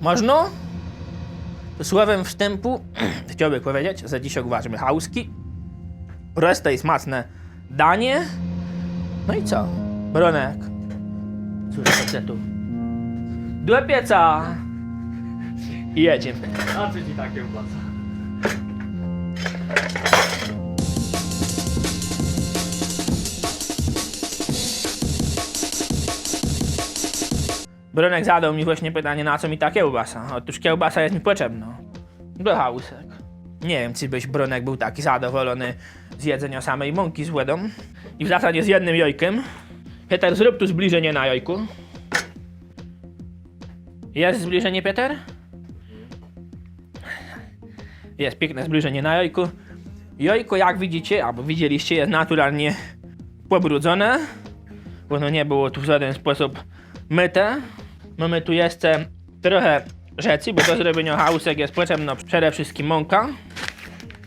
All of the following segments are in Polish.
Można? Słowem wstępu chciałbym powiedzieć, że dzisiaj uważamy chałuski. Reszta jest smaczne danie. No i co? Bronek. Cóż to tu? Do pieca! I jedziemy. A co ci takie opłaca? Bronek zadał mi właśnie pytanie, na co mi ta kiełbasa. Otóż kiełbasa jest mi potrzebna. Do hausek. Nie wiem, czy byś Bronek był taki zadowolony z jedzenia samej mąki z łydą. I w zasadzie z jednym jajkiem. Peter, zrób tu zbliżenie na jajku. Jest zbliżenie, Peter? Jest piękne zbliżenie na jajku. Jajko, jak widzicie, albo widzieliście, jest naturalnie pobrudzone, bo no nie było tu w żaden sposób myte. Mamy tu jeszcze trochę rzeczy, bo do zrobienia hausek jest potrzebna przede wszystkim mąka.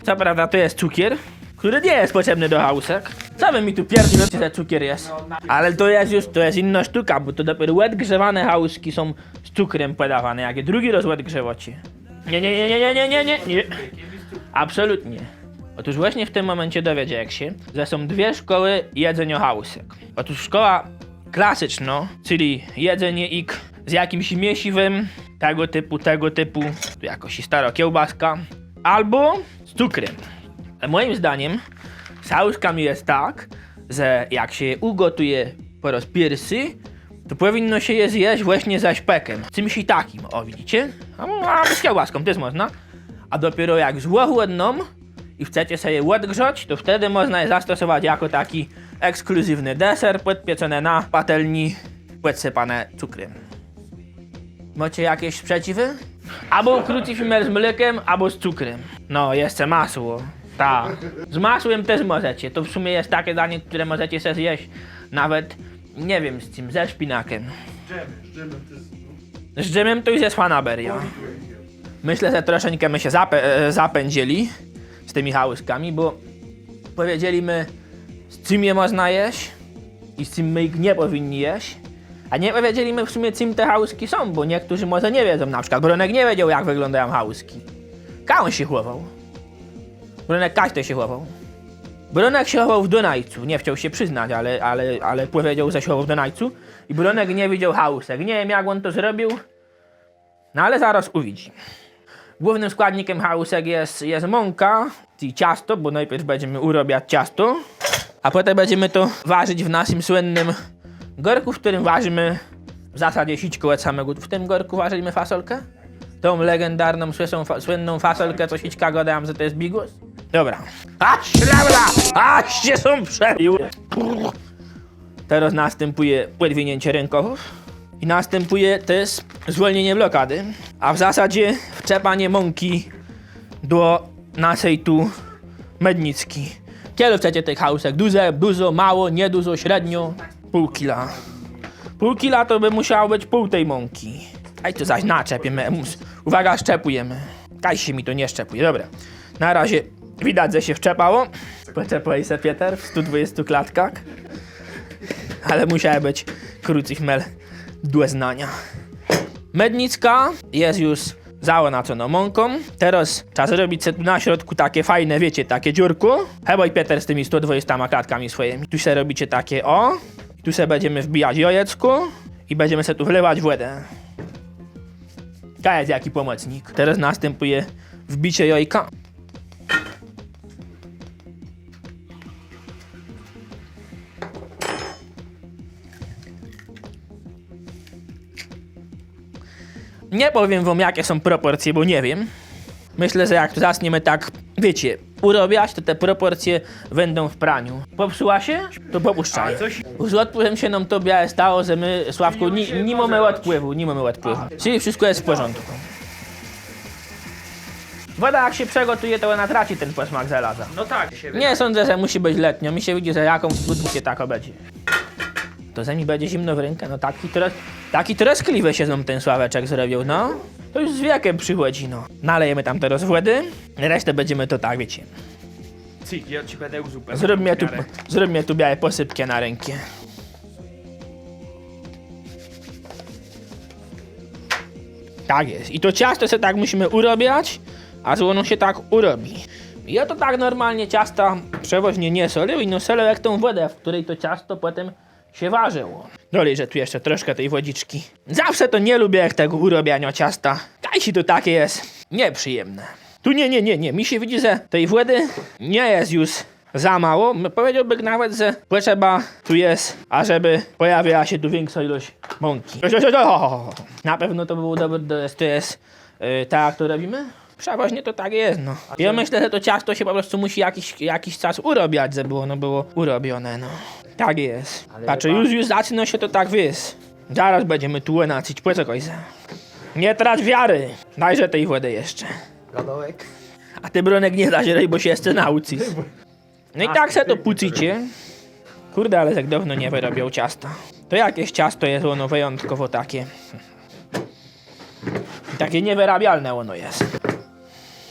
Co prawda to jest cukier, który nie jest potrzebny do hausek. Co wy mi tu pierdolcie, że cukier jest? Ale to jest już, to jest inna sztuka, bo to dopiero grzewane hałuski są z cukrem podawane. Jakie drugi raz łed grzewacie? Nie, nie, nie, nie, nie, nie, nie, nie. Absolutnie. Otóż właśnie w tym momencie dowiedziałem się, że są dwie szkoły jedzenia hausek. Otóż szkoła klasyczna, czyli jedzenie ik z jakimś miesiwem, tego typu, tego typu, jakoś stara kiełbaska, albo z cukrem. Ale moim zdaniem z hałuskami jest tak, że jak się je ugotuje po raz pierwszy, to powinno się je zjeść właśnie za śpekiem. Czymś i takim, o widzicie? A, a z kiełbaską też można. A dopiero jak złochłodną i chcecie sobie odgrzać, to wtedy można je zastosować jako taki ekskluzywny deser podpieczony na patelni, podsypane cukrem. Macie jakieś sprzeciwy? Albo krucyfimer z mlekiem, albo z cukrem. No, jeszcze masło. Tak. Z masłem też możecie. To w sumie jest takie danie, które możecie sobie zjeść nawet, nie wiem z czym, ze szpinakiem. Dżemy, dżemy to jest... Z dżemem to już jest fanaberia. Myślę, że troszeczkę my się zapę- e, zapędzili z tymi hałyskami, bo powiedzieliśmy z czym je można jeść i z czym my ich nie powinni jeść. A nie powiedzieliśmy w sumie czym te hałyski są, bo niektórzy może nie wiedzą. Na przykład Bronek nie wiedział jak wyglądają hałyski. Kaon się chłował. Bronek każdy się chłował. Bronek się chował w Dunajcu. Nie chciał się przyznać, ale, ale, ale powiedział, że się chował w Dunajcu. I Bronek nie widział hausek. Nie wiem jak on to zrobił. No ale zaraz uwidzi. Głównym składnikiem hausek jest, jest mąka i ciasto, bo najpierw będziemy urobiać ciasto, a potem będziemy to ważyć w naszym słynnym gorku, w którym ważymy w zasadzie sićko od samego. W tym gorku ważymy fasolkę? Tą legendarną, fa, słynną fasolkę, co sićka gadałem, że to jest bigos? Dobra. A ślabla! Aście są przebił! Teraz następuje podwinięcie rękawów i następuje też zwolnienie blokady, a w zasadzie wczepanie mąki do naszej tu mednicki. Kiedy chcecie tych hausek? Duże, dużo, mało, niedużo, średnio? Pół kila. Pół kila to by musiało być pół tej mąki. Aj to zaś naczepiemy. Mus- Uwaga, szczepujemy. Kaj się mi to nie szczepuje. Dobra. Na razie widać, że się wczepało. Poczepaj se Pieter w 120 klatkach ale musiały być krucyfmel do znania. Mednicka jest już zaonaczona mąką. Teraz zrobić sobie na środku takie fajne, wiecie, takie dziurko. Chyba i Peter z tymi 120 klatkami swoimi. Tu sobie robicie takie o. Tu sobie będziemy wbijać jajeczko i będziemy sobie tu wlewać wodę. To jest jaki pomocnik. Teraz następuje wbicie jajka. Nie powiem wam jakie są proporcje, bo nie wiem. Myślę, że jak zaczniemy tak, wiecie, urobiać, to te proporcje będą w praniu. Popsuła się? To popuszczaj. Z odpływem się nam to białe stało, że my, Sławku, ni, nie mamy odpływu, nie mamy odpływu. Czyli wszystko jest w porządku. Woda jak się przegotuje, to ona traci ten posmak żelaza. No tak, się Nie sądzę, że musi być letnio. Mi się widzi, że jakąś budkę tak będzie. To za mi będzie zimno w rękę. No taki, tro, taki troskliwy się nam ten Sławeczek zrobił, no. To już z wiekiem przychodzi, no. Nalejemy tam teraz wody, resztę będziemy to tak, wiecie. Cyk, ja ci będę mnie tu, mnie tu białe posypkę na rękę. Tak jest. I to ciasto się tak musimy urobiać, aż ono się tak urobi. I ja to tak normalnie ciasta przewoźnie nie solił i no solił jak tą wodę, w której to ciasto potem się ważyło. Dolej, że tu jeszcze troszkę tej wodziczki. Zawsze to nie lubię jak tego urobiania ciasta. Kajsi to takie jest nieprzyjemne. Tu nie, nie, nie, nie. Mi się widzi, że tej wody nie jest już za mało. Powiedziałbym nawet, że potrzeba tu jest, ażeby pojawiła się tu większa ilość mąki. Na pewno to było dobre, to jest, to jest yy, tak to robimy? Przeważnie to tak jest, no. Ja myślę, że to ciasto się po prostu musi jakiś, jakiś czas urobiać, żeby ono było urobione, no. Tak jest. Patrz, już, już zaczyna się to tak wys. Zaraz będziemy tu nacić, poczekaj se. Nie trać wiary. Dajże tej wody jeszcze. Gadołek. A ty Bronek nie zażerej, bo się jeszcze nauczysz. No i tak se to pucicie. Kurde, ale tak dawno nie wyrobią ciasta. To jakieś ciasto jest ono wyjątkowo takie. Takie niewyrabialne ono jest.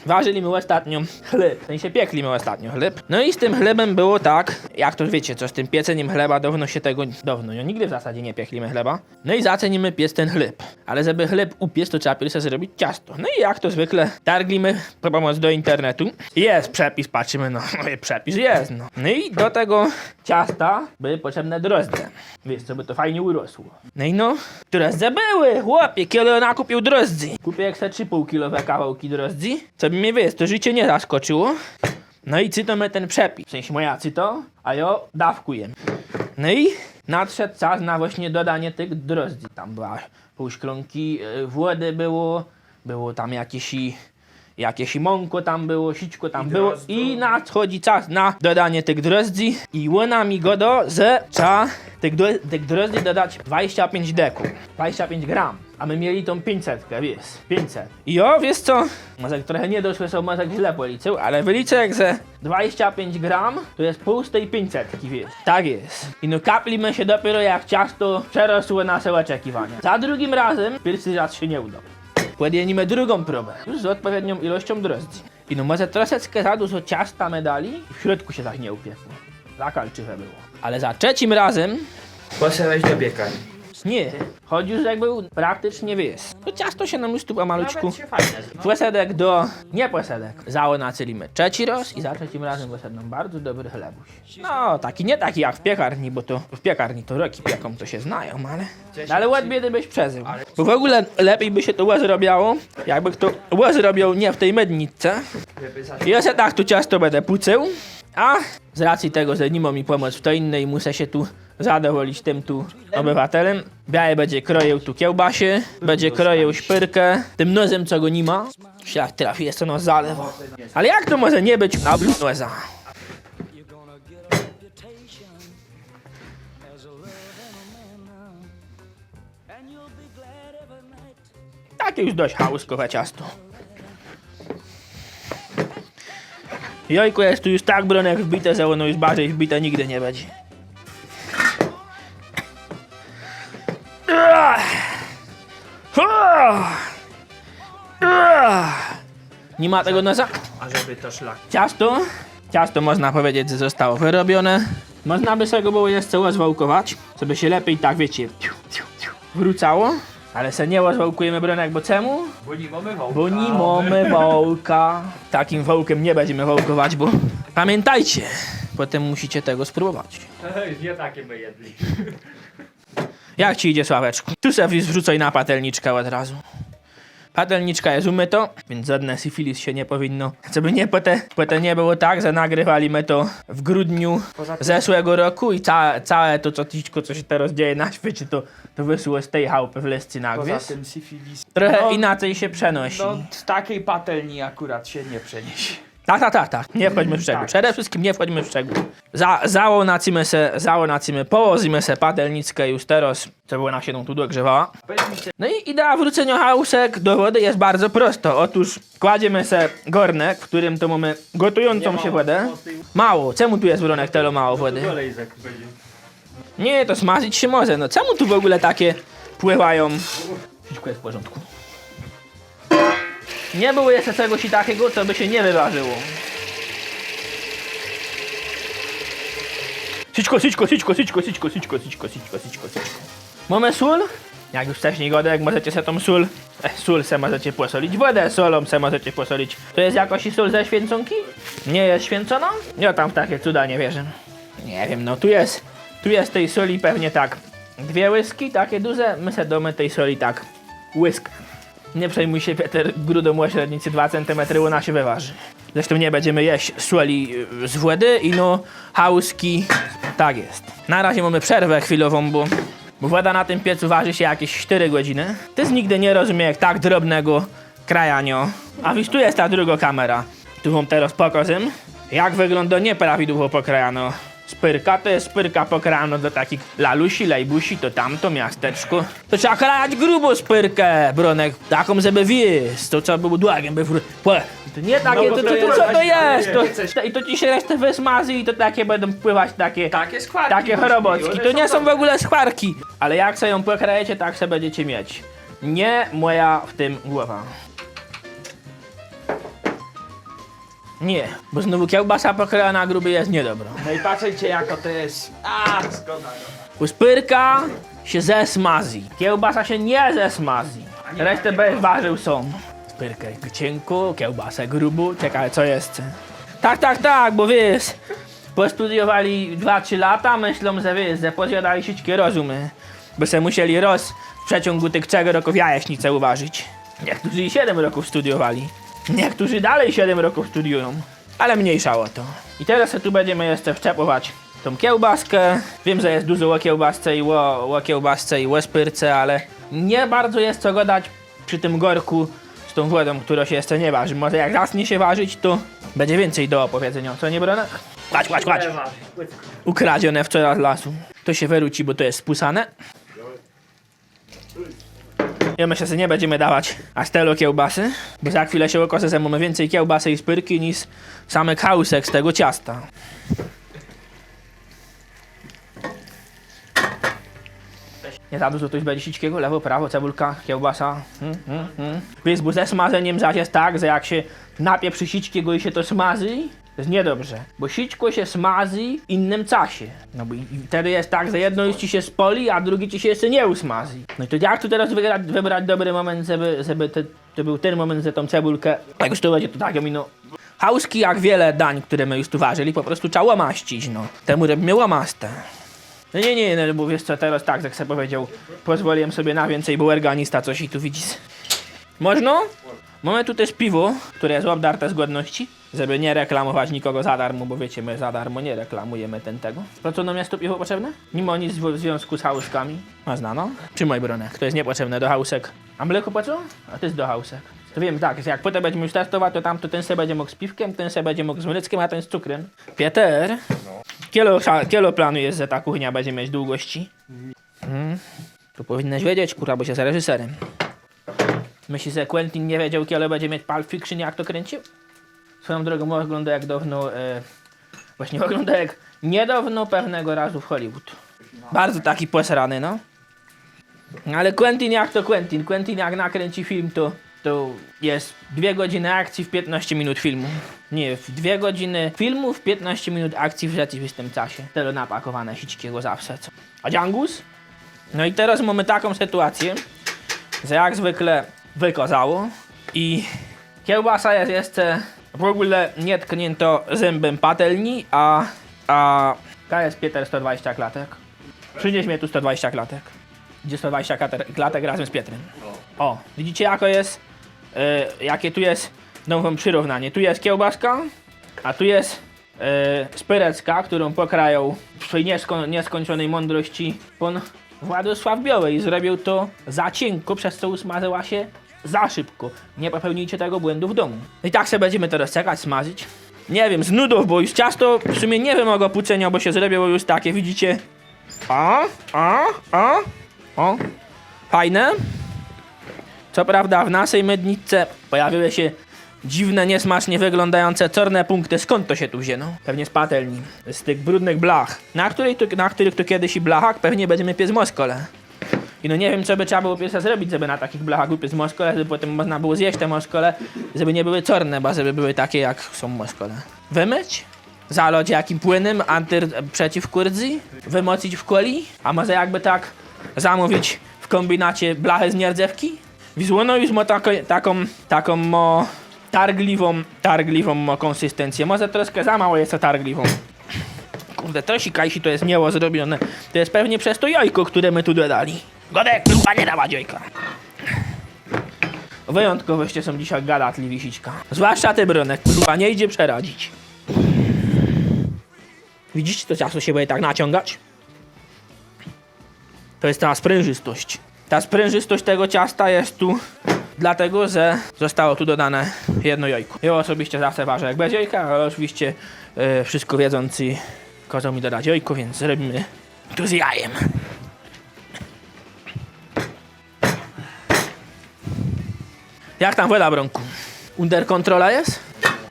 Ważyli ostatnio chleb, w sensie piekli my ostatnio chleb. No i z tym chlebem było tak, jak to wiecie, co z tym pieceniem chleba, dawno się tego, dawno, no nigdy w zasadzie nie pieklimy chleba. No i zacenimy piec ten chleb. Ale żeby chleb upiec, to trzeba pierwsze zrobić ciasto. No i jak to zwykle, targlimy po pomoc do internetu. Jest przepis, patrzymy, no, przepis jest, no. No i do tego ciasta były potrzebne drożdże. Wiesz, co by to fajnie urosło. No i no, drożdże były, chłopie, kiedy ona kupił drożdży. Kupię jak se 3,5 kilowe kawałki drożdży, co by mnie, wiesz, to życie nie zaskoczyło. No i cytomy ten przepis, w sensie moja cyto, a ja dawkuję. No i nadszedł czas na właśnie dodanie tych drożdży. Tam była pół szklonki y, wody było, było tam jakieś i jakieś i mąko tam było, sićko tam I było drożdżu. i nadchodzi czas na dodanie tych drożdży i łona mi go do, że trzeba tych, tych drożdży dodać 25 deku, 25 gram. A my mieli tą 500, wiesz, 500. I o, wiesz co? Może trochę nie doszły są, może źle policzył, ale wyliczę jak ze 25 gram to jest pół z tej 500, wiesz. Tak jest. I no kaplimy się dopiero jak ciasto przerosło nasze oczekiwania. Za drugim razem pierwszy raz się nie udał. Podjęliśmy drugą próbę, już z odpowiednią ilością drożdży. I no może troszeczkę za dużo ciasta medali i w środku się tak nie upiekło. Za kalczywe było. Ale za trzecim razem Poszedłeś do piekarni. nie. Chodzi już jak był praktycznie wiesz. To ciasto się nam już tu. Płesedek do... nie płesedek. Zało nacylimy trzeci raz i za trzecim razem wyszedł nam bardzo dobry chlebuś. No, taki nie taki jak w piekarni, bo to w piekarni to roki pieką, to się znają, ale... No, ale ład biedy byś przeżył. Bo w ogóle lepiej by się to łez robiało, jakby kto łez robił nie w tej mednicy. Ja se tak tu ciasto będę pucył, a z racji tego, że nie ma mi pomóc w to innej, muszę się tu zadowolić tym tu obywatelem. Biały będzie kroił tu kiełbasie, będzie kroił szpyrkę, tym nozem co go nie ma. Szlak trafi, jest to no zalewo. Ale jak to może nie być na noza? Takie już dość hałuskowe ciasto. Jojku, jest tu już tak bronek wbite, że ono już bardziej wbite nigdy nie będzie. Nie ma tego nosa? A żeby to szlak. Ciasto? Ciasto można powiedzieć, że zostało wyrobione. Można by sobie go było jeszcze rozwałkować, żeby się lepiej tak, wiecie, ciu, ciu, ciu, wrócało. Ale se nie rozwałkujemy bronek, bo czemu? Bo nie mamy wołka. Bo nie mamy wołka. Takim wołkiem nie będziemy wołkować, bo pamiętajcie, potem musicie tego spróbować. Nie takie my jedli. Jak ci idzie, Sławeczku? Tu sobie wrzucaj na patelniczkę od razu. Patelniczka jest umyto, więc żadne syfilis się nie powinno. Co by nie, potem, potem nie było tak, że nagrywaliśmy to w grudniu Poza zeszłego roku i całe, całe to co, ciczko, co się teraz dzieje na świecie, to, to wyszło z tej chałupy w Lescynach, Poza wiesz? tym syfilis. Trochę no, inaczej się przenosi. No z takiej patelni akurat się nie przeniesie. Tak, tak, tak, tak. Nie wchodźmy w szczegóły. Tak. Przede wszystkim nie wchodźmy w szczegóły. Za, załonacimy se, załonacimy, położymy se patelnickę już teraz, co było na się tu dogrzewała. No i idea wrócenia hausek do wody jest bardzo prosto. Otóż kładziemy se garnek, w którym to mamy gotującą się wodę. Mało. Czemu tu jest bronek tyle mało wody? Zak będzie. Nie, to smażyć się może. No czemu tu w ogóle takie pływają? Wszystko jest w porządku. Nie było jeszcze czegoś takiego, co by się nie wyważyło. Sićko, sićko, sićko, sićko, sićko, sićko, sićko, sićko, sićko, sićko. Mamy sól? Jak już wcześniej godek, możecie sobie tą sól, e, sól se możecie posolić, wodę solą se możecie posolić. To jest jakoś sól ze święconki? Nie jest święcona? Ja tam w takie cuda nie wierzę. Nie wiem, no tu jest, tu jest tej soli pewnie tak dwie łyski, takie duże, my se domy tej soli tak łysk. Nie przejmuj się, Peter, grudą o średnicy 2 cm ona się wyważy. Zresztą nie będziemy jeść soli y, z wody i no hałuski, tak jest. Na razie mamy przerwę chwilową, bo, bo woda na tym piecu waży się jakieś 4 godziny. Ty nigdy nie rozumie jak tak drobnego krajanio. A wiesz, tu jest ta druga kamera. Tu wam teraz pokażę, jak wygląda nieprawidłowo pokrajano. Spyrka to jest spyrka pokrajano do takich lalusi, lejbusi, to tamto miasteczko. To trzeba krajać grubo spyrkę, Bronek, taką, żeby wiesz, to trzeba było długiem, by To nie takie, No bo to, to, to to, co to jest? To, to, I to ci się resztę wysmaży i to takie będą pływać takie... Takie składki. Takie właśnie, chorobocki, one to nie są w ogóle skwarki. Ale jak sobie ją pokrajecie, tak sobie będziecie mieć. Nie moja w tym głowa. Nie, bo znowu kiełbasa pokrojona gruby jest niedobra. No i patrzcie jako to jest. A, zgoda. Uspyrka się zesmazi. Kiełbasa się nie zesmazi. Resztę bez warzył są. Spyrkę cienku, kiełbasę grubu. Ciekawe co jest. Tak, tak, tak, bo wiesz, postudiowali 2-3 lata, myślą, że wiesz, że pozjadali sićkie rozumy. Bo se musieli roz w przeciągu tych 3 roków jajeśnicę uważać. Niektórzy i 7 roków studiowali. Niektórzy dalej 7 roków studiują. Ale mniejsza o to. I teraz tu będziemy jeszcze wczepować tą kiełbaskę. Wiem, że jest dużo o kiełbasce i o, o kiełbasce i o spyrce, ale nie bardzo jest co gadać przy tym gorku z tą wodą, która się jeszcze nie waży. Może jak zacznie się ważyć, to będzie więcej do opowiedzenia. Co nie, Bronek? Kładź, kładź, kładź. Ukradzione wczoraj z lasu. To się wyrzuci, bo to jest spusane. Ja myślę, że nie będziemy dawać aż kiełbasy, bo za chwilę się okaże, że mamy więcej kiełbasy i spyrki niż same kausek z tego ciasta. Nie za dużo tu będzie sićkiego, lewo, prawo, cebulka, kiełbasa. Hmm, hmm, hmm. Bo ze smażeniem zaś jest tak, że jak się napie przy i się to smaży, to jest niedobrze. Bo sićko się smaży w innym czasie. No bo i wtedy jest tak, że jedno już ci się spoli, a drugie ci się jeszcze nie usmaży. No i to jak tu teraz wybrać, wybrać dobry moment, żeby, żeby te, to był ten moment, że tą cebulkę, jak już to będzie, to tak, ja mi no... Hauski jak wiele dań, które my już tu ważyli, po prostu trzeba łamaścić, no. Temu robimy łamaste. No nie, nie, no bo wiesz co, teraz tak, jak sobie powiedział, pozwoliłem sobie na więcej, bo organista coś i tu widzisz. Można? Mamy tu też piwo, które jest obdarte z godności, żeby nie reklamować nikogo za darmo, bo wiecie, my za darmo nie reklamujemy ten tego. Po co nam jest to piwo potrzebne? Mimo nic w związku z hałuskami. A znano? Czy mój bronek? To jest niepotrzebne do hausek. A mleko po co? A to jest do hausek. To wiem, tak, jak potem będziemy już testować, to tam to ten se będzie mógł z piwkiem, ten se będzie mógł z mleczkiem, a ten z cukrem. Pieter, kielo, kielo planujesz, że ta kuchnia będzie mieć długości? Hmm. To powinnaś wiedzieć, kurwa, bo się z reżyserem. Myślisz, że Quentin nie wiedział, kiedy będzie mieć Pulp Fiction, jak to kręcił? Swoją drogą ogląda jak dawno, e, właśnie ogląda jak niedawno pewnego razu w Hollywood. Bardzo taki posrany, no. Ale Quentin jak to Quentin? Quentin jak nakręci film, to, to jest dwie godziny akcji w 15 minut filmu. Nie, w dwie godziny filmu w 15 minut akcji w rzeczywistym czasie. Tyle napakowane sićkiego zawsze, co? A Djangus? No i teraz mamy taką sytuację, że jak zwykle wykazało i kiełbasa jest jeszcze w ogóle nie tknięto zębem patelni, a, a KS Pieter 120 klatek. Przynieś mnie tu 120 klatek. Gdzie 120 klatek, klatek razem z Pietrem. O, widzicie jako jest, e, jakie tu jest nową przyrównanie. Tu jest kiełbaska, a tu jest e, spyrecka, którą pokrają w swojej niesko, nieskończonej mądrości pan Władysław Biały zrobił to za cienko, przez co usmażyła się za szybko. Nie popełnijcie tego błędu w domu. I tak sobie będziemy teraz czekać, smażyć. Nie wiem, z nudów, bo już ciasto w sumie nie wymaga pucenia, bo się zrobiło już takie, widzicie? A, a, a, o, fajne. Co prawda w naszej mydniczce pojawiły się dziwne, niesmacznie wyglądające czarne punkty. Skąd to się tu wzięło? Pewnie z patelni, z tych brudnych blach, na, której tu, na których tu kiedyś i blachach pewnie będziemy piec moskole. I no nie wiem, co by trzeba było pierwsze zrobić, żeby na takich blachach upiec moskole, żeby potem można było zjeść te moskole, żeby nie były czarne, bo żeby były takie, jak są moskole. Wymyć? Zalać jakim płynem anty przeciw kurdzy? Wymocić w koli? A może jakby tak zamówić w kombinacie blachę z nierdzewki. Wizłono już ma taką, taką, mo, targliwą, targliwą mo konsystencję. Może troszkę za mało jest to targliwą. Kurde, trosi kajsi to jest miało zrobione. To jest pewnie przez to jajko, które my tu dodali. Godek, kurwa, nie dawać jajka. Wyjątkowoście są dzisiaj gadatli wisiczka. Zwłaszcza ty, Bronek, kurwa, nie idzie przeradzić. Widzicie, to ciasto się będzie tak naciągać? To jest ta sprężystość. Ta sprężystość tego ciasta jest tu dlatego, że zostało tu dodane jedno jajko. Ja osobiście zawsze ważę jak bez jajka, ale oczywiście e, wszystko wiedzący kazał mi dodać jajko, więc zrobimy tu z jajem. Jak tam woda, Bronku? Under kontrola jest?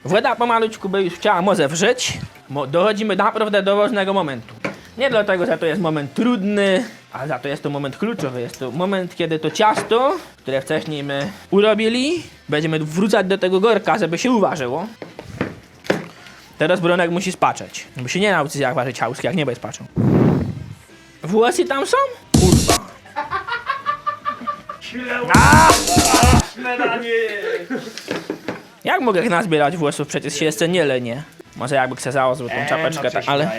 Woda pomalutku by już chciała może wrzeć. Mo dochodzimy naprawdę do ważnego momentu. Nie dlatego, że to jest moment trudny, ale za to jest to moment kluczowy. Jest to moment, kiedy to ciasto, które wcześniej my urobili, będziemy wrzucać do tego gorka, żeby się uważyło. Teraz Bronek musi spaczeć. Bo się nie nauczy jak ważyć hauski, jak nie bez paczą. Włosy tam są? Kurwa. Jak mogę nazbierać włosów? Przecież się jeszcze nie lenię. Może jakby chcę założył tą E, czapeczkę, no, tak, ale...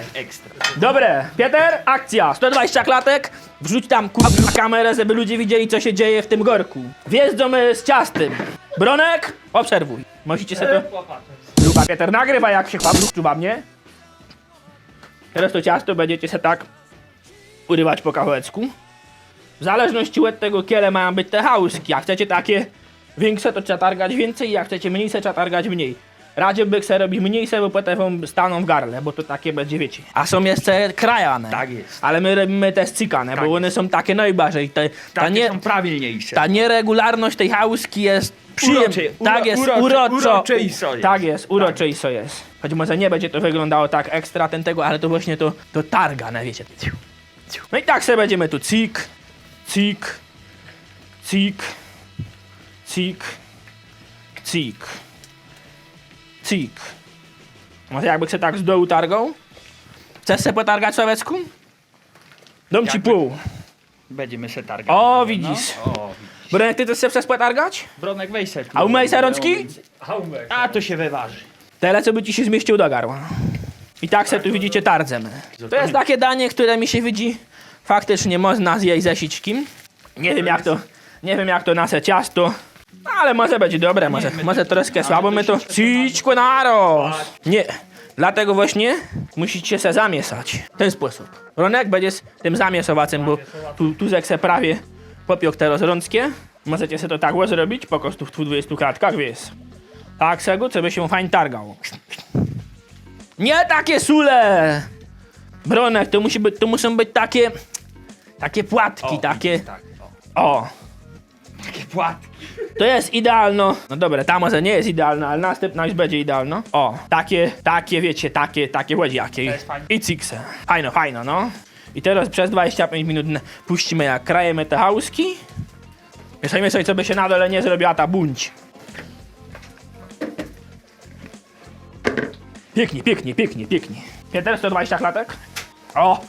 Dobre, Pieter, akcja! 120 klatek, wrzuć tam kurwa kamerę, żeby ludzie widzieli, co się dzieje w tym gorku. Wjeżdżamy z ciastem. Bronek, obserwuj. Musicie sobie to... Luba, Pieter, nagrywa jak się chłop czuwa mnie. Teraz to ciasto będziecie se tak urywać po kawałeczku. W zależności od tego, kiele mają być te hałuski. Jak chcecie takie większe, to trzeba targać więcej, jak chcecie mniejsze, trzeba targać mniej. Radzie by se robić mniejsze, bo potem wam staną w garle, bo to takie będzie, wiecie. A są jeszcze krajane. Tak jest. Ale my robimy te scykane, Tak bo one są takie najbardziej. Te, ta, Takie nie, są prawilniejsze. ta nieregularność tej hałuski jest przyjemna. Uroczy- tak uro- jest, uroczy- uroczo. uroczysto jest. Tak jest, uroczysto jest. Choć może nie będzie to wyglądało tak ekstra ten tego, ale to właśnie to, to targane, wiecie. Ciu, ciu. No i tak sobie będziemy tu cik, cik, cik, cik, cik, cik. Może jakby się tak z dołu targał? Chcesz se potargać Sławecku? Dom ci Jakby- pół. Będziemy się targać. O, No. widzisz. O, widzisz. Bronek, ty też se chcesz potargać? Bronek, weź se. A umyj se rączki? A, to się wyważy. Tyle, co by ci się zmieścił do garła. I tak se tu widzicie tardzemy. To jest takie danie, które mi się widzi faktycznie można zjeść ze sićkim. Nie wiem jak to, nie wiem jak to nasze ciasto, ale może być dobre, może, może troszkę słabo my to... Cićku naroz! Nie, dlatego właśnie musicie se zamiesać. W ten sposób. Ronek będzie z tym zamiesowacem, bo tu, tu se prawie popiął te rozrąckie. Możecie sobie to tak zrobić, po prostu w 20 kratkach, wiesz. Tak, Segu, co by się fajnie targał. Nie takie sule! Bronek, to, musi być, to muszą być takie... Takie płatki, O, takie... Tak, o. O! Takie płatki. To jest idealno. No dobra, ta może nie jest idealna, ale następna już będzie idealna. O, takie, takie, wiecie, takie, takie. To jest fajne. I cikse. Fajno, fajno, no. I teraz przez 25 minut n- puścimy jak krajemy te hałuski. Mieszajmy sobie, co by się na dole nie zrobiła ta buńć. Pięknie, pięknie, pięknie, pięknie. Pieter, 120 klatek? O!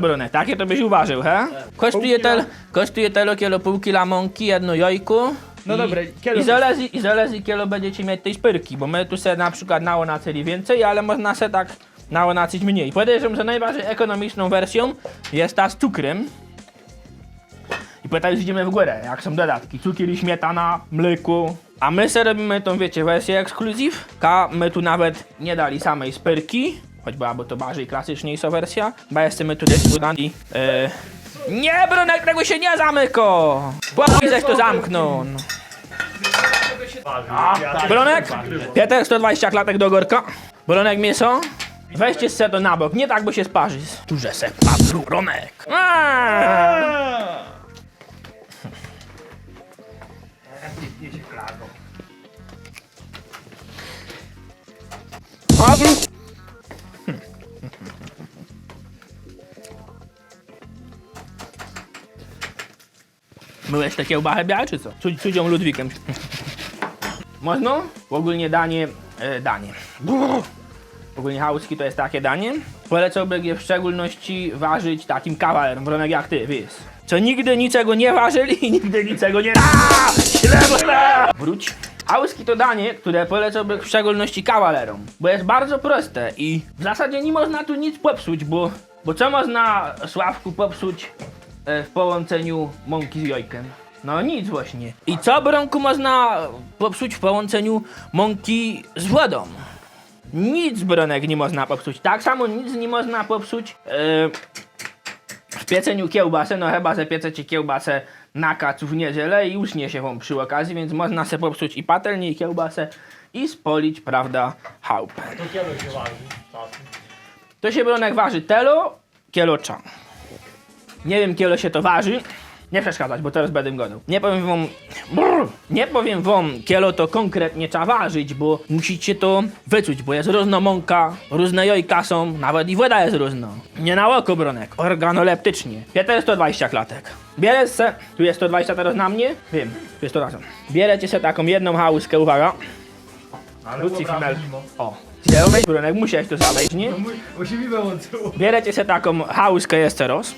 Co takie to byś uważył, he? Kosztuje tel, kosztuje telo kielo pół kila mąki, jedno jajko. No I- dobra, kielo- I zależy, i zależy kielo będziecie mieć tej spyrki, bo my tu se na przykład nałonacyli więcej, ale można se tak nałonacyć mniej. Podejrzewam, że najbardziej ekonomiczną wersją jest ta z cukrem. I już idziemy w górę, jak są dodatki. Cukier i śmietana, mleku. A my se robimy tą, wiecie, wersję ekskluzyw. Ka, my tu nawet nie dali samej spyrki. Choć byłaby to bardziej klasyczniejsza wersja. Bo chcemy tu też dodali... E... Nie, Brunek, tego się nie zamyka! Płapuj zaś to zamknął. Bronek, Pieter, 120 klatek do gorka. Bronek mięso. Weźcie se to na bok, nie tak, bo się sparzy. Duże se Romek. Aaaa! Pawlu. Myłeś te kiełbachy białe, czy co? Cud- Cudzią Ludwikiem. Można? Ogólnie danie, e, danie. Brrr. Ogólnie hałuski to jest takie danie. Polecałbym je w szczególności ważyć takim kawalerem, wronek jak ty, wiesz. co nigdy niczego nie ważyli i nigdy niczego nie... Aaaa! Wróć. Hałyski to danie, które polecałbym w szczególności kawalerom, bo jest bardzo proste i w zasadzie nie można tu nic popsuć, bo, bo co można Sławku popsuć e, w połączeniu mąki z jojkiem? No nic właśnie. I co Bronku można popsuć w połączeniu mąki z wodą? Nic Bronek nie można popsuć. Tak samo nic nie można popsuć e, w pieceniu kiełbasy, no chyba, że piececie kiełbasę na kacu w niedzielę i uśnie się wam przy okazji, więc można sobie popsuć i patelnię, i kiełbasę i spolić, prawda, chałupę. To kiedy się waży? To się Bronek waży telo, kielocza. Nie wiem, kielo się to waży. Nie przeszkadzać, bo teraz będę gadał. Nie powiem wam... Brr, nie powiem wam, kielo to konkretnie trzeba ważyć, bo musicie to wyczuć, bo jest różna mąka, różne jojka są, nawet i woda jest różna. Nie na oko, Bronek, organoleptycznie. Pieter 120 klatek. Bierę se, tu jest 120 teraz na mnie? Wiem, tu jest to razem. Bierzecie se taką jedną hałuskę, uwaga. Ale mimo. O. Zjadłeś, Bronek, musiałeś to zabrać, nie? No mi wyłączyło. Bierzecie sobie taką hałuskę jeszcze raz.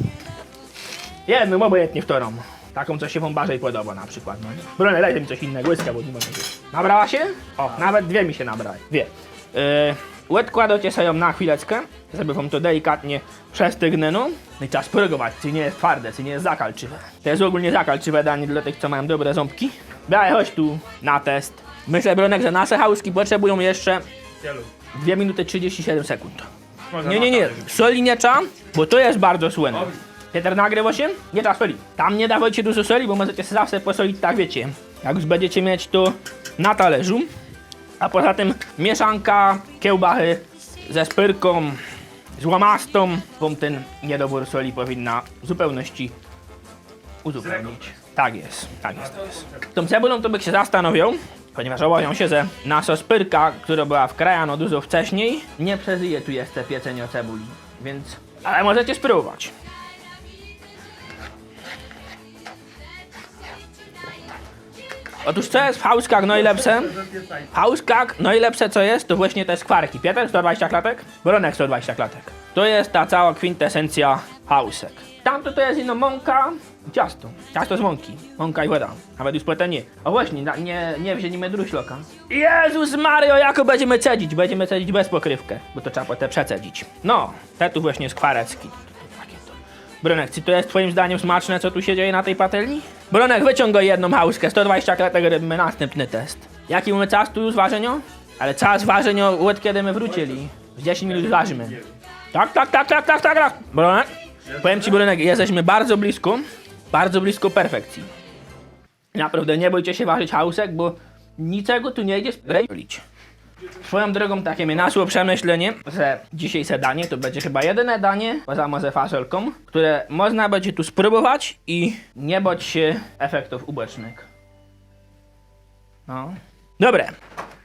Jednym, obojętnie wtorą. Taką, co się wam bardziej podoba na przykład. No. Brone, daj mi coś innego, łyska, bo nie mogę Nabrała się? O, nawet dwie mi się nabrały. Dwie. E, yy, odkładacie sobie ją na chwileczkę, żeby wam to delikatnie przestygny, no. no. I czas progować, czy nie jest twarde, czy nie jest zakalczywe. To jest ogólnie zakalczywe danie dla tych, co mają dobre ząbki. Daj, chodź tu na test. Myślę, Bronek, że nasze hałuski potrzebują jeszcze 2 minuty 37 sekund. Nie, nie, nie, soliniecza, bo to jest bardzo słynne. 17 gry się, Nie da soli. Tam nie dawajcie dużo soli, bo możecie zawsze posolić, tak wiecie. Jak już będziecie mieć to na talerzu. A poza tym mieszanka kiełbachy ze spyrką, z łamastą, wam ten niedobór soli powinna w zupełności uzupełnić. Tak jest, tak jest, tak jest. Tą cebulą to bych się zastanowił, ponieważ obawiam się, że nasza spyrka, która była wkrajana dużo wcześniej, nie przeżyje tu jeszcze pieczenia cebuli, więc... Ale możecie spróbować. Otóż co jest w hauskach najlepsze? W hauskach najlepsze co jest, to właśnie te skwarki. Pieter 120 klatek, Bronek 120 klatek. To jest ta cała kwintesencja hausek. Tamto to jest ino mąka ciasto. Ciasto z mąki. Mąka i woda. Nawet już potem nie. O właśnie, na- nie, nie wzięliśmy druśloka. Jezus Mario, jako będziemy cedzić? Będziemy cedzić bez pokrywkę, bo to trzeba potem przecedzić. No, te tu właśnie skwarecki. Bronek, czy to jest twoim zdaniem smaczne, co tu się dzieje na tej patelni? Bronek, wyciągaj jedną hauskę, 120 klatek, robimy następny test. Jaki mamy czas tu już ważenia? Ale czas ważenia od kiedy my wrócili. Z 10 minut ważymy. Tak, tak, tak, tak, tak, tak, tak. Bronek, powiem ci, Bronek, jesteśmy bardzo blisko, bardzo blisko perfekcji. Naprawdę, nie bójcie się ważyć hausek, bo niczego tu nie idzie sprejlić. Swoją drogą takie mi naszło przemyślenie, że dzisiejsze danie to będzie chyba jedyne danie, poza może faszelką, które można będzie tu spróbować i nie bać się efektów ubocznych. No. Dobre.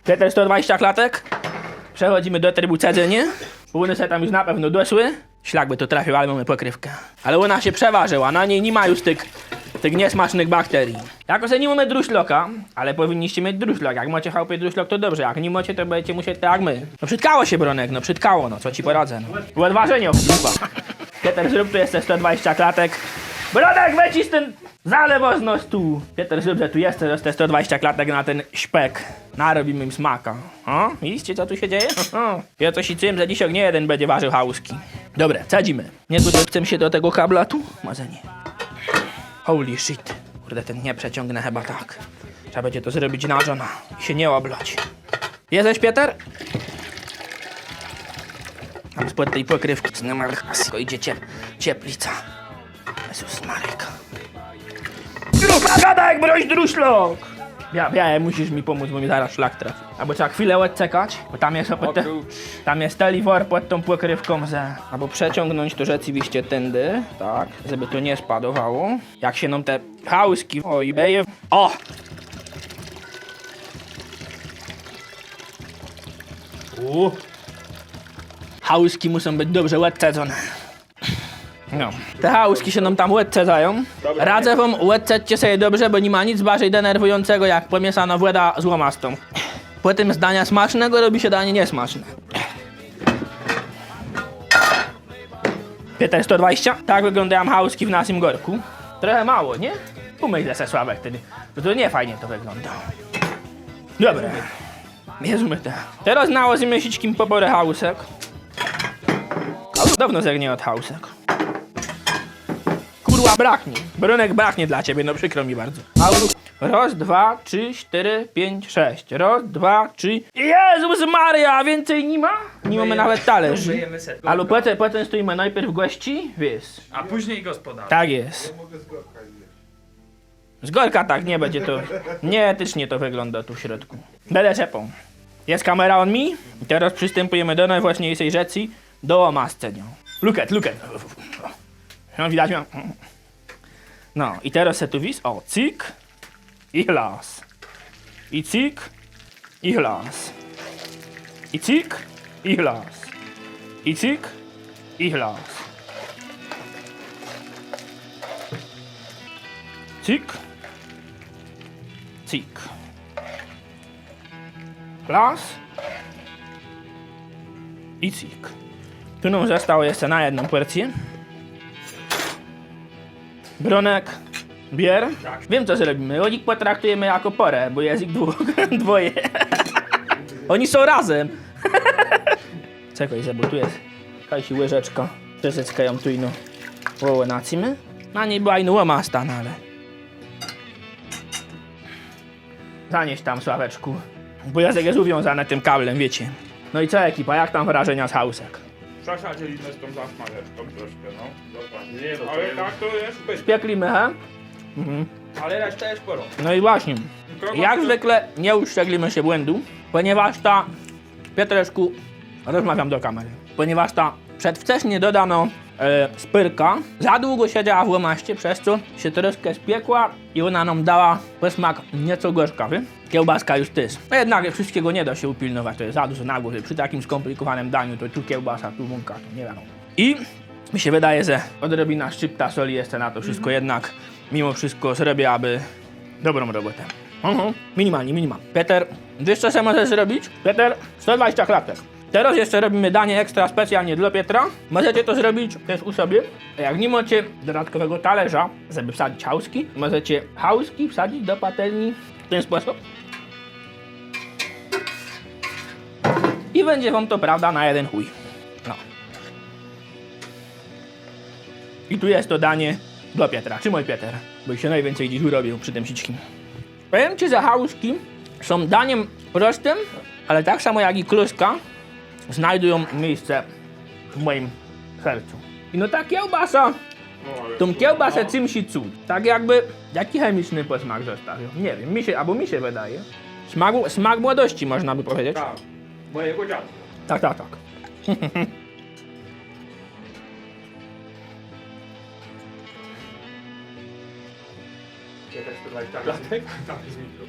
Te 120 klatek. Przechodzimy do trybu cedzenie. Płyny se tam już na pewno doszły. Ślak by to trafił, ale mamy pokrywkę. Ale ona się przeważyła, na niej nie ma już tych, tych niesmacznych bakterii. Nie mamy druśloka, ale powinniście mieć druślok. Jak macie chałupy druślok, to dobrze. Jak nie macie, to będziecie musieć tak jak my. No przytkało się, Bronek, no przytkało, no co ci poradzę. No. Odważenie, chyba. Pieter, zrób tu jeszcze 120 klatek. Bronek, weź ten zalew z tu. Pieter, zrób, że tu teraz te 120 klatek na ten szpek. Narobimy im smaka. O, widzicie co tu się dzieje? Ja coś i że dzisiaj nie jeden będzie ważył hałuski. Dobra, cedzimy. Nie chcę się do tego kabla tu? Może nie. Holy shit. Kurde, ten nie przeciągnę chyba tak. Trzeba będzie to zrobić na żona i się nie oblać. Jesteś, Pieter? Tam spod tej pokrywki z namarchasko idzie ciep cieplica. Jezus Marek. Gadaj, broś druślok! Ja, ja, musisz mi pomóc, bo mi zaraz szlak trafi. Albo trzeba chwilę odczekać, bo tam jest, pod te, tam jest telifor pod tą pokrywką, że... Albo przeciągnąć to rzeczywiście tędy, tak, żeby to nie spadowało. Jak się nam te hałyski... Oj, beje... O! U. Hałyski muszą być dobrze łetcedzone. No. Te hałuski się nam tam łetcedzają. Radzę wam, łetcećcie sobie dobrze, bo nie ma nic bardziej denerwującego jak pomieszana woda z łomastą. Po tym z smacznego robi się danie niesmaczne. Pieter 120. Tak wyglądają hałuski w naszym gorku. Trochę mało, nie? Umyślę se Sławek wtedy. Bo to nie fajnie to wygląda. Dobra. Jest umyte. Teraz nałożymy sićkim poporę hausek. Dawno zernie od hausek. Kurwa braknie. Bronek braknie dla ciebie, no przykro mi bardzo. Raz, dwa, trzy, cztery, pięć, sześć. Raz, dwa, trzy. Jezus Maria, więcej nie ma? Nie mamy nawet talerzy. Myjemy set. Ale potem, potem stoimy najpierw gości, wiesz. A później gospodarz. Tak jest. Z gorka tak, nie będzie to. Nieetycznie to wygląda tu w środku. Będę czepą. Jest kamera on mi. I teraz przystępujemy do najważniejszej rzeczy. Do mascenia. Look at, look at. No widać mnie. No i teraz se tu wis. O, cyk. I las. I cyk. I las. I cyk. I las. I cyk. I las. Cyk. Cyk. Raz. I cyk. Tu nam zostało jeszcze na jedną porcję. Bronek. Bier. Wiem co zrobimy. Oni potraktujemy jako porę, bo jest ich dwóch, dwoje. Oni są razem. Czekaj, bo tu jest jakaś łyżeczka. Troszeczkę ją tu ino Woło nacimy. Na niej była inna masta, no ale... Zanieś tam, Sławeczku. Bo ja jest uwiązany tym kablem, wiecie. No i co ekipa, jak tam wrażenia z hausek? Przesadziliśmy z tą zasmażeczką troszkę, no. Dokładnie. Ale tak to jest pyszne. Piekli he? Mhm. Ale reszta jest sporo. No i właśnie, Kogo jak ty- zwykle nie uszczeglimy się błędu, ponieważ ta, Piotreszku, rozmawiam do kamery, ponieważ ta przedwcześnie dodano e, spyrka za długo siedziała w łomaście, przez co się troszkę spiekła i ona nam dała posmak nieco gorzkawy. Kiełbaska już też. No jednak wszystkiego nie da się upilnować, to jest za dużo nagło, że przy takim skomplikowanym daniu to tu kiełbasa, tu mąka, to nie wiadomo. I mi się wydaje, że odrobina szczypta soli jeszcze na to wszystko jednak mimo wszystko zrobię, aby dobrą robotę. Mhm. Minimalnie, minimalnie. Peter, wiesz co się możesz zrobić? Peter, 120 klatek. Teraz jeszcze robimy danie ekstra specjalnie dla Pietra. Możecie to zrobić też u sobie. Jak nie macie dodatkowego talerza, żeby wsadzić hauski, możecie hauski wsadzić do patelni w ten sposób. I będzie wam to prawda na jeden chuj. No. I tu jest to danie dla Pietra. Trzymaj Pieter, bo się najwięcej dziś urobił przy tym siczkim. Powiem ci, że hałuski są daniem prostym, ale tak samo jak i kluska znajdują miejsce w moim sercu. I no ta kiełbasa, tą kiełbasę czymś i cud. Tak jakby, jaki chemiczny posmak zostawił. Nie wiem, mi się, albo mi się wydaje. Smak, smak młodości można by powiedzieć. Tak. Mojego dziadka. Tak, tak, tak. Klatek? Tak, z mikro.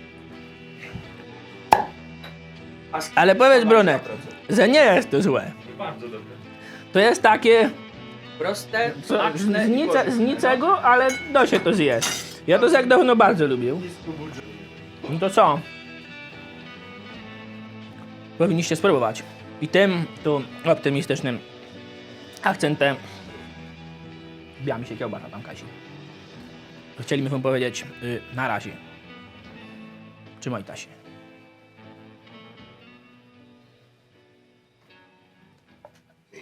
Ale powiedz Bronek, że nie jest to złe. Bardzo dobre. To jest takie Proste, co, z, smaczne z, i nice, korzystne, z niczego, ale da się to zjeść. Ja to jak dawno bardzo lubię. No to co? Powinniście spróbować. I tym tu optymistycznym akcentem wbija mi się kiełbasa tam Kasi. Chcieliśmy wam powiedzieć y, na razie. Trzymaj się.